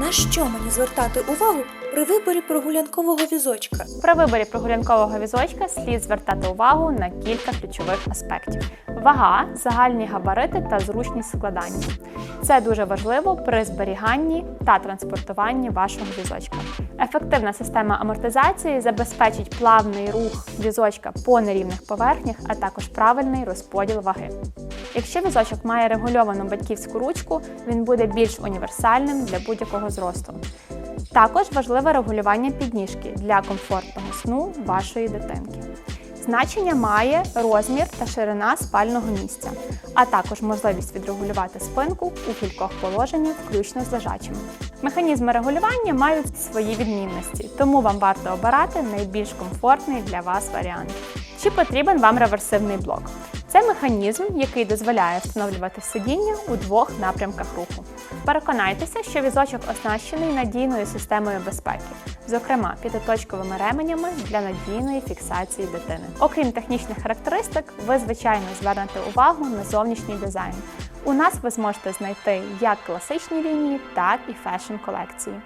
На що мені звертати увагу при виборі прогулянкового візочка? При виборі прогулянкового візочка слід звертати увагу на кілька ключових аспектів: вага, загальні габарити та зручність складання. Це дуже важливо при зберіганні та транспортуванні вашого візочка. Ефективна система амортизації забезпечить плавний рух візочка по нерівних поверхнях, а також правильний розподіл ваги. Якщо візочок має регульовану батьківську ручку, він буде більш універсальним для будь-якого зросту. Також важливе регулювання підніжки для комфортного сну вашої дитинки. Значення має розмір та ширина спального місця, а також можливість відрегулювати спинку у кількох положеннях, включно з лежачими. Механізми регулювання мають свої відмінності, тому вам варто обирати найбільш комфортний для вас варіант. Чи потрібен вам реверсивний блок? Це механізм, який дозволяє встановлювати сидіння у двох напрямках руху. Переконайтеся, що візочок оснащений надійною системою безпеки, зокрема п'ятиточковими ременями для надійної фіксації дитини. Окрім технічних характеристик, ви звичайно звернете увагу на зовнішній дизайн. У нас ви зможете знайти як класичні лінії, так і фешн колекції.